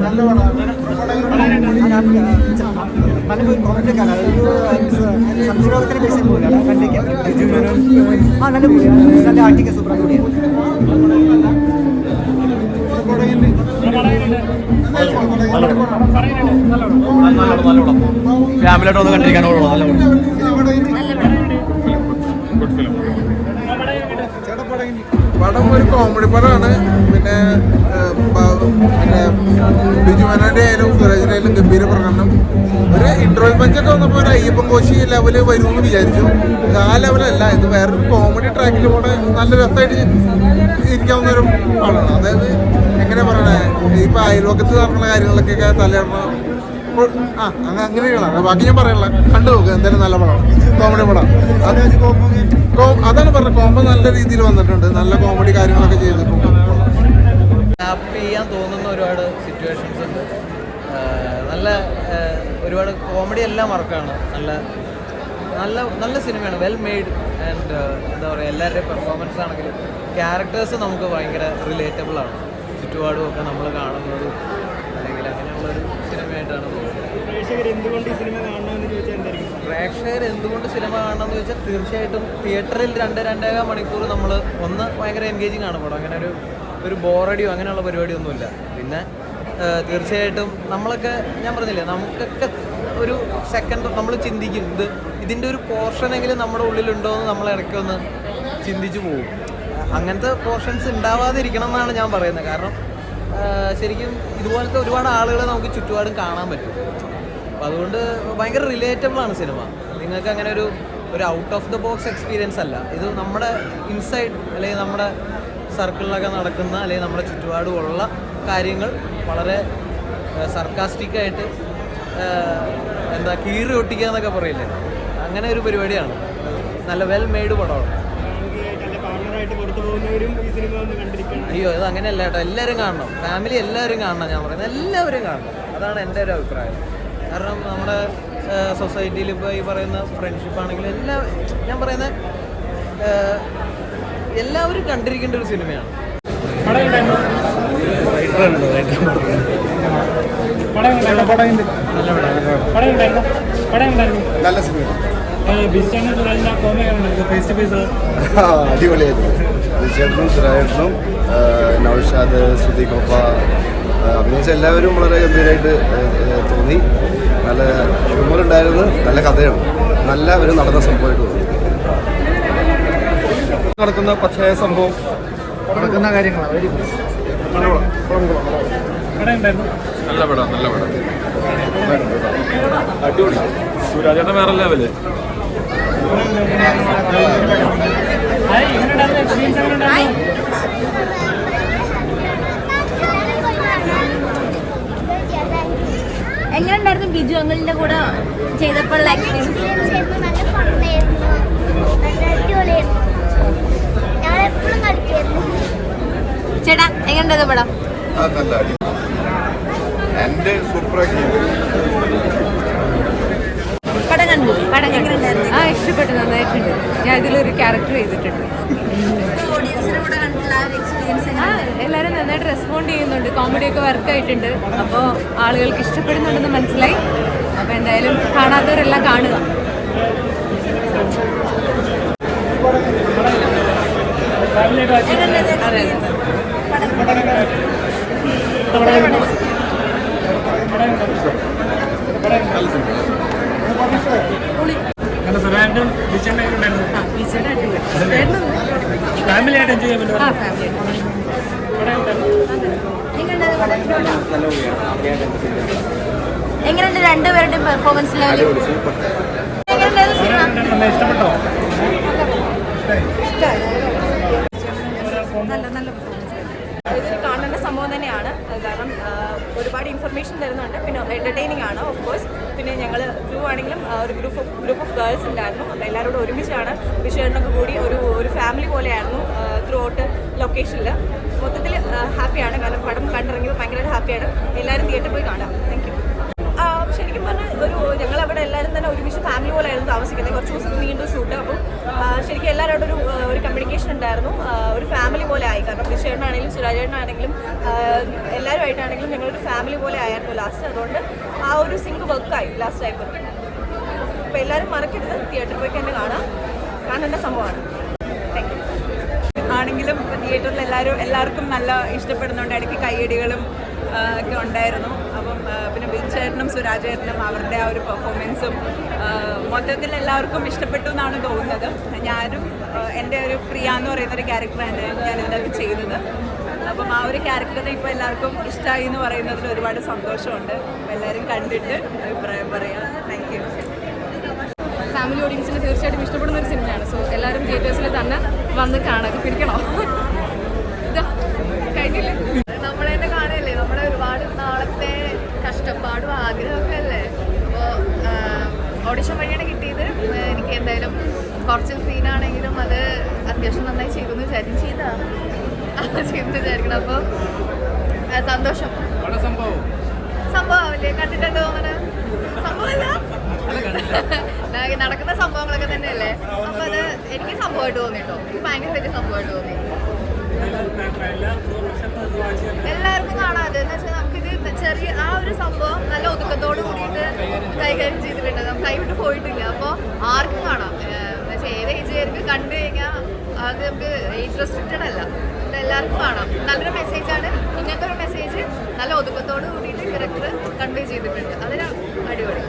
നല്ല പടം നല്ലൊരു കോമഡി ആണ് ഒരു സംശയരോഗത്തിന് ബേസ് മൂവിയാണ് കണ്ടിരിക്കാം ആ നല്ല മൂവിയാണ് നല്ല ആർട്ടിക്ക സൂപ്പർ കൂടിയാണ് ഫാമിലിയായിട്ട് ഒന്ന് കണ്ടിരിക്കാനുള്ളൂ പടം ഒരു കോമഡി പടമാണ് പിന്നെ പിന്നെ ബിജു മേനോന്റെ ആയാലും സുരേഷിന്റെ ആയാലും ഗംഭീര പ്രകടനം ഒരു ഇൻട്രോയിൽ പഞ്ചൊക്കെ വന്നപ്പോൾ ഒരു അയ്യപ്പൻ കോശി ലെവൽ വരുമെന്ന് വിചാരിച്ചു ആ ലെവലല്ല ഇത് വേറൊരു കോമഡി ട്രാക്കിൽ കൂടെ നല്ല രസമായിട്ട് ഇരിക്കാവുന്ന ഒരു ആളാണ്. അതായത് എങ്ങനെ പറയണേ? ഇപ്പൊ അയൽവക്കത്ത് നടക്കുന്ന കാര്യങ്ങളൊക്കെ തലയിടണം ആ അങ്ങ- അങ്ങനെയുള്ളതാണ് ബാക്കി ഞാൻ പറയാനുള്ള കണ്ടു നോക്കുക എന്തായാലും നല്ല പടമാണ് കോമഡി പടം. അതാണ് പറഞ്ഞത്. കോമ്പോ നല്ല രീതിയിൽ വന്നിട്ടുണ്ട്. നല്ല കോമഡി കാര്യങ്ങളൊക്കെ ചെയ്തിട്ടുണ്ട്. ഹാപ്പി ചെയ്യാൻ തോന്നുന്ന ഒരുപാട് സിറ്റുവേഷൻസ് ഉണ്ട്. നല്ല ഒരുപാട് കോമഡി എല്ലാം വർക്കാണ് നല്ല നല്ല നല്ല സിനിമയാണ് വെൽ മെയ്ഡ് ആൻഡ് എന്താ പറയുക എല്ലാവരുടെയും പെർഫോമൻസ് ആണെങ്കിലും ക്യാരക്ടേഴ്സ് നമുക്ക് ഭയങ്കര റിലേറ്റബിൾ ആണ്. ചുറ്റുപാടും ഒക്കെ നമ്മൾ കാണുന്നത് അല്ലെങ്കിൽ അങ്ങനെയുള്ളൊരു സിനിമയായിട്ടാണ് പ്രേക്ഷകർ എന്തുകൊണ്ട് ഈ സിനിമ കാണണമെന്ന് ചോദിച്ചാൽ എന്തായിരിക്കും? പ്രേക്ഷകർ എന്തുകൊണ്ട് സിനിമ കാണണമെന്ന് ചോദിച്ചാൽ തീർച്ചയായിട്ടും തിയേറ്ററിൽ രണ്ട് രണ്ടേകാൽ മണിക്കൂർ നമ്മൾ ഒന്ന് ഭയങ്കര എൻഗേജിങ് ആണ് പടം. അങ്ങനെ ഒരു ഒരു ബോറടിയോ അങ്ങനെയുള്ള പരിപാടിയൊന്നുമില്ല. പിന്നെ തീർച്ചയായിട്ടും നമ്മളൊക്കെ ഞാൻ പറഞ്ഞില്ലേ നമുക്കൊക്കെ ഒരു സെക്കൻഡ് നമ്മൾ ചിന്തിക്കും ഇത് ഇതിന്റെ ഒരു പോർഷനെങ്കിലും നമ്മുടെ ഉള്ളിലുണ്ടോ എന്ന് നമ്മൾ ഇടയ്ക്കൊന്ന് ചിന്തിച്ചു പോകും. അങ്ങനത്തെ പോർഷൻസ് ഉണ്ടാവാതിരിക്കണം എന്നാണ് ഞാൻ പറയുന്നത്. കാരണം ശരിക്കും ഇതുപോലത്തെ ഒരുപാട് ആളുകളെ നമുക്ക് ചുറ്റുപാടും കാണാൻ പറ്റും. അപ്പം അതുകൊണ്ട് ഭയങ്കര റിലേറ്റബിൾ ആണ് സിനിമ നിങ്ങൾക്ക് അങ്ങനെ ഒരു ഒരു out of the box experience അല്ല. ഇത് നമ്മുടെ ഇൻസൈഡ് അല്ലെങ്കിൽ നമ്മുടെ സർക്കിളിലൊക്കെ നടക്കുന്ന അല്ലെങ്കിൽ നമ്മുടെ ചുറ്റുപാടുമുള്ള കാര്യങ്ങൾ വളരെ സർക്കാസ്റ്റിക് ആയിട്ട് എന്താ കീറി ഒട്ടിക്കുക എന്നൊക്കെ പറയില്ലേ? അങ്ങനെ ഒരു പരിപാടിയാണ്. നല്ല വെൽ മെയ്ഡ് പടമാണ്. പുറത്തു പോകുന്നവരും ഈ സിനിമ ഒന്ന് കണ്ടിരിക്കണം. അയ്യോ ഇത് അങ്ങനെയല്ല കേട്ടോ. എല്ലാവരും കാണണം. ഫാമിലി എല്ലാവരും കാണണം ഞാൻ പറയുന്നത്. എല്ലാവരും കാണണം. അതാണ് എന്റെ ഒരു അഭിപ്രായം. കാരണം നമ്മുടെ സൊസൈറ്റിയിൽ ഇപ്പോൾ ഈ പറയുന്ന ഫ്രണ്ട്ഷിപ്പ് ആണെങ്കിലും എല്ലാ ഞാൻ പറയുന്ന എല്ലാവരും കണ്ടിരിക്കേണ്ട ഒരു സിനിമയാണ്. നല്ല സിനിമ അടിപൊളിയായിരുന്നു. ചേട്ടനും സുരാജേട്ടനും നൗഷാദ് സുദീപപ്പ അഭിനയിച്ച എല്ലാവരും വളരെ ഗംഭീരമായിട്ട് തോന്നി. നല്ല ഹ്യൂമർ ഉണ്ടായിരുന്നു നല്ല കഥയാണ്. നല്ല ഒരു നടന്ന സംഭവമായിട്ട് തോന്നി. നടക്കുന്ന പച്ചയായ സംഭവം? നടക്കുന്ന കാര്യങ്ങളാണ് നല്ല പടം നല്ല പടം. അടിപൊളി. സുരാജേട്ടൻ വേറെ ലെവൽ എങ്ങനെയുണ്ടായിരുന്നു ബിജു അങ്ങളിന്റെ കൂടെ ചെയ്തപ്പോഴുള്ള ചേട്ടാ എങ്ങനെയുണ്ടായിരുന്നു പടം? എന്റെ സൂപ്പറാക്കി പടം കണ്ടു പടം എങ്ങനെയുണ്ടായിരുന്നു ആ ഇഷ്ടപ്പെട്ടു. നന്നായിട്ടുണ്ട്. ഞാൻ ഇതിലൊരു ക്യാരക്ടർ ചെയ്തിട്ടുണ്ട്. ആ എല്ലാവരും നന്നായിട്ട് റെസ്പോണ്ട് ചെയ്യുന്നുണ്ട്. കോമഡിയൊക്കെ വർക്ക് ആയിട്ടുണ്ട്. അപ്പോൾ ആളുകൾക്ക് ഇഷ്ടപ്പെടുന്നുണ്ടെന്ന് മനസ്സിലായി. അപ്പോൾ എന്തായാലും കാണാത്തവരെല്ലാം കാണുക. അതെ നല്ല സുരാജിനും ബിസ്റ്റാനും എങ്ങനെയുണ്ടായിരുന്നു ആ ടീച്ചറുടെ അടിപൊളി ചേട്ടനും ഫാമിലിയായിട്ട് എൻജോയ് ചെയ്യാൻ എങ്ങനെയുണ്ട് രണ്ടുപേരുടെയും പെർഫോമൻസ് ലെവൽ ഇഷ്ടപ്പെട്ടോ? നല്ല നല്ല ഇതൊരു കാണേണ്ട സംഭവം തന്നെയാണ്. കാരണം ഒരുപാട് ഇൻഫർമേഷൻ തരുന്നുണ്ട്. പിന്നെ എന്റർടൈനിങ് ആണ് ഓഫ് കോഴ്സ് പിന്നെ ഞങ്ങൾ ക്രൂ ആണെങ്കിലും ഒരു group of group of girls ഉണ്ടായിരുന്നു. അപ്പോൾ എല്ലാവരും ഒരുമിച്ചാണ് വിഷയങ്ങളൊക്കെ കൂടി ഒരു ഒരു ഫാമിലി പോലെയായിരുന്നു ത്രൂ ഔട്ട് ലൊക്കേഷനിൽ മൊത്തത്തിൽ ഹാപ്പിയാണ് കാരണം പടം കണ്ടിറങ്ങിയത് ഭയങ്കരമായിട്ട് ഹാപ്പിയാണ് എല്ലാവരും തിയേറ്ററിൽ പോയി കാണാം. താങ്ക് യു ശരിക്കും പറഞ്ഞാൽ ഒരു ഞങ്ങൾ അവിടെ എല്ലാവരും തന്നെ ഒരുമിച്ച് ഫാമിലി പോലെ ആയിരുന്നു താമസിക്കുന്നത്. കുറച്ച് ദിവസം നീണ്ടു ഷൂട്ട് അപ്പം ശരിക്കും എല്ലാവരോടും ഒരു ഉണ്ടായിരുന്നു. ഒരു ഫാമിലി പോലെ ആയി. കാരണം വിശേഷനാണെങ്കിലും സുരാജേട്ടനാണെങ്കിലും എല്ലാവരുമായിട്ടാണെങ്കിലും ഞങ്ങളൊരു ഫാമിലി പോലെ ആയിരുന്നു ലാസ്റ്റ് അതുകൊണ്ട് ആ ഒരു സിങ്ക് വർക്കായി ലാസ്റ്റ് ആയപ്പോൾ അപ്പോൾ എല്ലാവരും മറക്കരുത്. തിയേറ്ററിൽ പോയി തന്നെ കാണാം. കാണേണ്ട സംഭവമാണ്. ആണെങ്കിലും തിയേറ്ററിൽ എല്ലാവരും എല്ലാവർക്കും നല്ല ഇഷ്ടപ്പെടുന്നുണ്ട്. ഇടയ്ക്ക് കൈയടികളും ഒക്കെ ഉണ്ടായിരുന്നു. അപ്പം പിന്നെ ബിൽചേട്ടനും സുരാജേട്ടനും അവരുടെ ആ ഒരു പെർഫോമൻസും മൊത്തത്തിൽ എല്ലാവർക്കും ഇഷ്ടപ്പെട്ടു എന്നാണ് തോന്നുന്നത്. ഞാനും എന്റെ ഒരു പ്രിയ എന്ന് പറയുന്ന ഒരു ക്യാരക്ടറാണ് ഞാൻ ഇതിനകത്ത് ചെയ്തത് അപ്പം ആ ഒരു ക്യാരക്ടറിനെ ഇപ്പോൾ എല്ലാവർക്കും ഇഷ്ടമായി എന്ന് പറയുന്നതിൽ ഒരുപാട് സന്തോഷമുണ്ട്. എല്ലാവരും കണ്ടിട്ട് അഭിപ്രായം പറയാം. താങ്ക് യു ഫാമിലി ഓഡിയൻസിന് തീർച്ചയായിട്ടും ഇഷ്ടപ്പെടുന്ന ഒരു സിനിമയാണ് സോ എല്ലാവരും തിയേറ്റേഴ്സിൽ തന്നെ വന്ന് കാണാൻ പിടിക്കണോ? കഴിഞ്ഞില്ലേ? നമ്മൾ തന്നെ കാണുകയല്ലേ? നമ്മുടെ ഒരുപാട് നാളത്തെ കഷ്ടപ്പാടും ആഗ്രഹമൊക്കെ അല്ലേ? അപ്പോൾ ഓഡിഷൻ വഴിയാണ് എനിക്ക് എന്തായാലും കുറച്ച് സീനാണെങ്കിലും അത് അത്യാവശ്യം നന്നായി ചെയ്തു എന്ന് ചെയ്താണ് ചെയ്തു വിചാരിക്കണം. അപ്പോൾ സന്തോഷം. സംഭവമാവില്ലേ കണ്ടിട്ടുണ്ടോ അങ്ങനെ സംഭവമല്ല. നടക്കുന്ന സംഭവങ്ങളൊക്കെ തന്നെയല്ലേ? അപ്പൊ അത് എനിക്ക് സംഭവമായിട്ട് തോന്നിട്ടോ എനിക്ക് ഭയങ്കര വലിയ സംഭവമായിട്ട് തോന്നി. ഏജ് റെസ്ട്രിക്റ്റഡ് അല്ല. എല്ലാവർക്കും കാണാം. നല്ലൊരു മെസ്സേജാണ് ഇങ്ങനത്തെ ഒരു മെസ്സേജ് നല്ല ഒതുക്കത്തോട് കൂടിയിട്ട് ഡയറക്ടർ കൺവേ ചെയ്തിട്ടുണ്ട്. അതിന് അടിപൊളി.